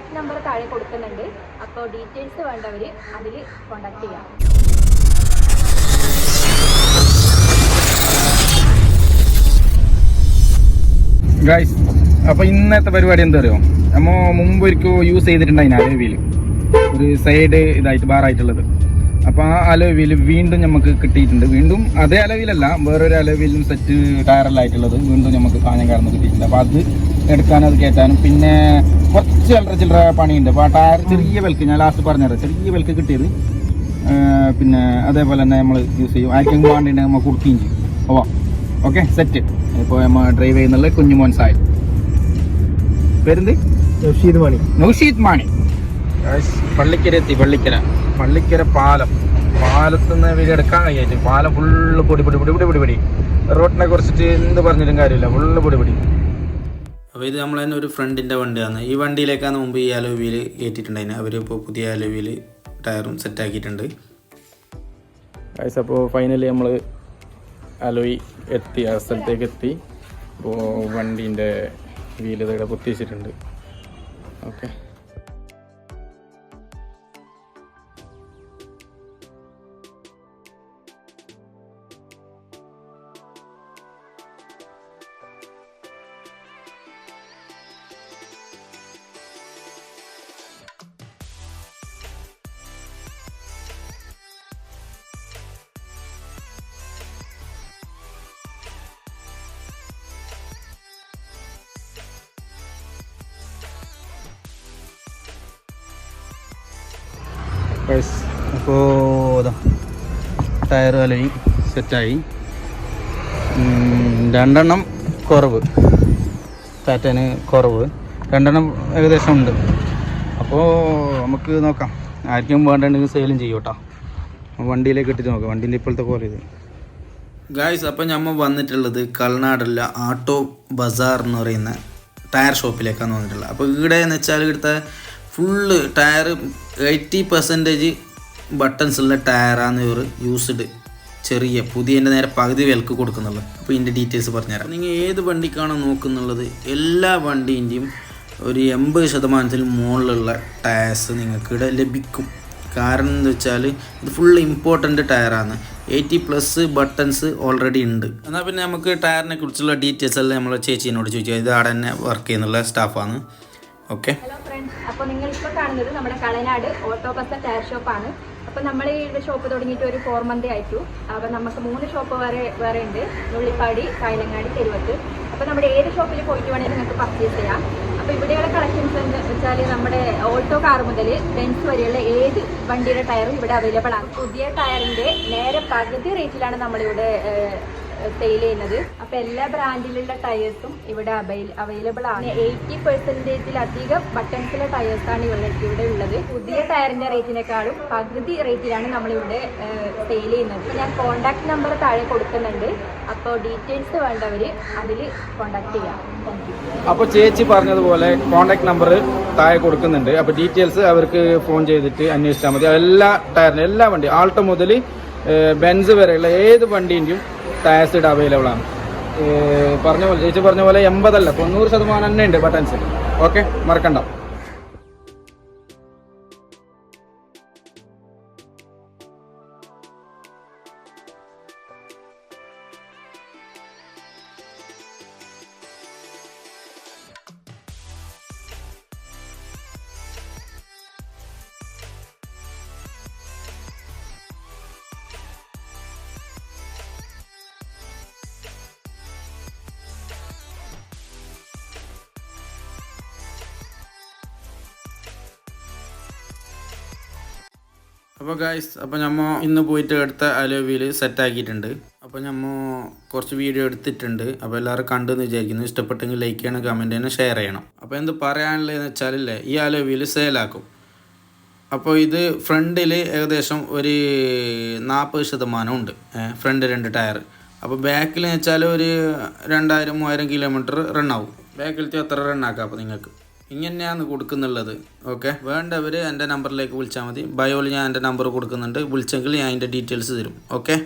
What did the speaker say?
Contact number താഴെ കൊടുക്കുന്നുണ്ട്. അപ്പോൾ ഡീറ്റെയിൽസ് വേണ്ടവർ അതിൽ കോൺടാക്ട് ചെയ്യാം. ഗായ്സ് അപ്പോൾ ഇന്നത്തെ പരിപാടി എന്താ അറിയോ? നമ്മ മുമ്പ് ഒരിക്കൽ യൂസ് ചെയ്തിട്ടുണ്ടായിരുന്നു അരവിയിൽ ഒരു സൈഡ് ഇതായിട്ട് ബാറായിട്ടുള്ളത് അപ്പൊ ആ അലോവിയിൽ വീണ്ടും നമുക്ക് കിട്ടിയിട്ടുണ്ട്. വീണ്ടും അതേ അലവിലല്ല വേറൊരു അലവിലും സെറ്റ് ടയറലായിട്ടുള്ളത് വീണ്ടും നമുക്ക് കാഞ്ഞങ്കാർന്ന് കിട്ടിയിട്ടുണ്ട്. അപ്പൊ അത് എടുക്കാനും അത് കയറ്റാനും. പിന്നെ കുറച്ച് ചില്ലറ ചില്ലറ പണിയുണ്ട്. അപ്പൊ ആ ടയർ ചെറിയ വിലക്ക് ഞാൻ ലാസ്റ്റ് പറഞ്ഞത് ചെറിയ വിലക്ക് കിട്ടിയത് പിന്നെ അതേപോലെ തന്നെ നമ്മൾ യൂസ് ചെയ്യും. ആർക്കും വേണ്ടിയിട്ട് നമ്മൾ കൊടുക്കുകയും ചെയ്യും. ഓ ഓക്കെ സെറ്റ് ഇപ്പോൾ നമ്മൾ ഡ്രൈവ് ചെയ്യുന്നുള്ള കുഞ്ഞുമോൻ സായി. പേരെന്ത്? നൗഷീദ് മാണി. നൗഷീദ് മാണി. പള്ളിക്കര എത്തി പള്ളിക്കര. പള്ളിക്കര പാലം. പാലത്ത് നിന്ന് വീട് എടുക്കാൻ കഴിയായിട്ട് പാലം ഫുള്ള് പൊടി പൊടി പൊടി പൊടി പൊടി പൊടി. റോഡിനെ കുറിച്ചിട്ട് എന്ത് പറഞ്ഞിട്ടും കാര്യമില്ല. ഫുള്ള് പൊടി പൊടി. അപ്പോൾ ഇത് നമ്മൾ തന്നെ ഒരു ഫ്രണ്ടിന്റെ വണ്ടിയാണ്. ഈ വണ്ടിയിലേക്കാണ് മുമ്പ് ഈ അലോ വീൽ കയറ്റിയിട്ടുണ്ടായിരുന്നു അവരിപ്പോൾ പുതിയ അലോ വീൽ ടയറും സെറ്റാക്കിയിട്ടുണ്ട് ഗൈസ് അപ്പോൾ ഫൈനലി നമ്മൾ അലോയി എത്തി ആ സ്ഥലത്തേക്ക് എത്തി. അപ്പോൾ വണ്ടീന്റെ വീൽ ഇതൊക്കെ പൊത്തിച്ചിട്ടുണ്ട് ഓക്കെ അപ്പോൾ ഇതാ ടയർ വലയും സെറ്റായി രണ്ടെണ്ണം കുറവ്. ടാറ്റന് കുറവ്. രണ്ടെണ്ണം ഏകദേശം ഉണ്ട്. അപ്പോൾ നമുക്ക് നോക്കാം. ആർക്കും വേണ്ടെങ്കിൽ സെയിലും ചെയ്യും കേട്ടോ വണ്ടിയിലേക്ക് ഇട്ടിട്ട് നോക്കാം. വണ്ടിന്റെ ഇപ്പോഴത്തെ പോലെ ഇത്. ഗായ്സ് അപ്പം നമ്മൾ വന്നിട്ടുള്ളത് കളനാടുള്ള ആട്ടോ ബസാർ എന്ന് പറയുന്ന ടയർ ഷോപ്പിലേക്കാണ് വന്നിട്ടുള്ളത്. അപ്പോൾ ഇവിടെ എന്ന് വെച്ചാൽ ഇവിടുത്തെ full tyre eighty percentage buttons ഉള്ള ടയറാണ് ഇവർ യൂസ്ഡ്. ചെറിയ പുതിയതിന്റെ നേരെ പകുതി വിലക്ക് കൊടുക്കുന്നുള്ളൂ. അപ്പോൾ ഇതിന്റെ ഡീറ്റെയിൽസ് പറഞ്ഞുതരാം. നിങ്ങൾ ഏത് വണ്ടിക്കാണോ നോക്കുന്നുള്ളത് എല്ലാ വണ്ടീന്റെയും ഒരു എൺപത് ശതമാനത്തിൽ മുകളിലുള്ള ടയർസ് നിങ്ങൾക്ക് ഇവിടെ ലഭിക്കും. കാരണം എന്ന് വെച്ചാൽ ഇത് ഫുൾ ഇമ്പോർട്ടന്റ് ടയറാണ്. എയ്റ്റി പ്ലസ് ബട്ടൺസ് ഓൾറെഡി ഉണ്ട്. എന്നാൽ പിന്നെ നമുക്ക് ടയറിനെ കുറിച്ചുള്ള ഡീറ്റെയിൽസ് എല്ലാം നമ്മളെ ചേച്ചീനോട് ചോദിച്ചു ഇത് അവിടെ തന്നെ വർക്ക് ചെയ്യുന്നുള്ള സ്റ്റാഫാണ്. ഓക്കെ ഹലോ ഫ്രണ്ട്സ് അപ്പോൾ നിങ്ങൾ ഇപ്പോൾ കാണുന്നത് നമ്മുടെ കളനാട് ഓട്ടോ ബസ് ടയർ ഷോപ്പാണ് അപ്പോൾ നമ്മൾ ഈ ഷോപ്പ് തുടങ്ങിയിട്ട് ഒരു ഫോർ മന്ത് ആയിട്ടു. അപ്പോൾ നമുക്ക് മൂന്ന് ഷോപ്പ് വരെ വേറെ ഉണ്ട്. നുള്ളിപ്പാടി കായലങ്ങാടി തെരുവത്ത്. അപ്പോൾ നമ്മുടെ ഏത് ഷോപ്പിൽ പോയിട്ട് വേണമെങ്കിൽ നിങ്ങൾക്ക് പർച്ചേസ് ചെയ്യാം. അപ്പോൾ ഇവിടെയുള്ള കളക്ഷൻസ് എന്ന് വെച്ചാൽ നമ്മുടെ ഓട്ടോ കാർ മുതൽ ബെൻസ് വരെയുള്ള ഏത് വണ്ടിയുടെ ടയറും ഇവിടെ അവൈലബിൾ ആണ്. പുതിയ ടയറിന്റെ നേരെ പകുതി റേറ്റിലാണ് നമ്മളിവിടെ സെയിൽ ചെയ്യുന്നത്. അപ്പൊ എല്ലാ ബ്രാൻഡിലുള്ള ടയേഴ്സും ഇവിടെ അവൈലബിൾ ആണ്. എയ്റ്റി പെർസെന്റേജിലധികം ബട്ടൺസിലെ ടയേഴ്സ് ആണ് ഇവിടെ ഇവിടെ ഉള്ളത്. പുതിയ ടയറിന്റെ റേറ്റിനേക്കാളും പകുതി റേറ്റിലാണ് നമ്മളിവിടെ സെയിൽ ചെയ്യുന്നത്. ഞാൻ കോൺടാക്ട് നമ്പർ താഴെ കൊടുക്കുന്നുണ്ട്. അപ്പോൾ ഡീറ്റെയിൽസ് വേണ്ടവർ അതിൽ കോൺടാക്ട് ചെയ്യാം. അപ്പോൾ ചേച്ചി പറഞ്ഞതുപോലെ കോൺടാക്ട് നമ്പർ താഴെ കൊടുക്കുന്നുണ്ട്. അപ്പോൾ ഡീറ്റെയിൽസ് അവർക്ക് ഫോൺ ചെയ്തിട്ട് അന്വേഷിച്ചാൽ മതി. എല്ലാ ടയറിനും എല്ലാ വണ്ടി ആൾട്ടോ മുതൽ ബെൻസ് വരെയുള്ള ഏത് വണ്ടീന്റെയും ഇവിടെ അവൈലബിൾ ആണ്. പറഞ്ഞ പോലെ ചേച്ചി പറഞ്ഞ പോലെ എൺപതല്ല തൊണ്ണൂറ് ശതമാനം തന്നെ ഉണ്ട് ബട്ടൺസ് ഓക്കെ മറക്കണ്ട. അപ്പോൾ ഗായ്സ് അപ്പോൾ നമ്മ ഇന്ന് പോയിട്ട് എടുത്ത അലോവിയിൽ സെറ്റാക്കിയിട്ടുണ്ട് അപ്പോൾ നമ്മ കുറച്ച് വീഡിയോ എടുത്തിട്ടുണ്ട്. അപ്പോൾ എല്ലാവരും കണ്ടെന്ന് വിചാരിക്കുന്നു. ഇഷ്ടപ്പെട്ടെങ്കിൽ ലൈക്ക് ചെയ്യണം കമന്റ് ചെയ്യണം ഷെയർ ചെയ്യണം. അപ്പോൾ എന്ത് പറയാനുള്ളതെന്ന് വെച്ചാലല്ലേ ഈ അലോവിയിൽ സെയിലാക്കും അപ്പോൾ ഇത് ഫ്രണ്ടിൽ ഏകദേശം ഒരു നാൽപ്പത് ശതമാനം ഉണ്ട്. ഫ്രണ്ട് രണ്ട് ടയർ അപ്പോൾ ബാക്കിൽ വെച്ചാൽ ഒരു രണ്ടായിരം മൂവായിരം കിലോമീറ്റർ റണ്ണാവും ബാക്കിലത്തെ അത്ര റണ്ണാക്കാം അപ്പോൾ നിങ്ങൾക്ക്. ഇങ്ങനെയാണ് കൊടുക്കുന്നുള്ളത്. ഓക്കെ വേണ്ടവർ എന്റെ നമ്പറിലേക്ക് വിളിച്ചാൽ മതി. ബയോയിൽ ഞാൻ എന്റെ നമ്പർ കൊടുക്കുന്നുണ്ട്. വിളിച്ചെങ്കിൽ ഞാൻ അതിന്റെ ഡീറ്റെയിൽസ് തരും. ഓക്കെ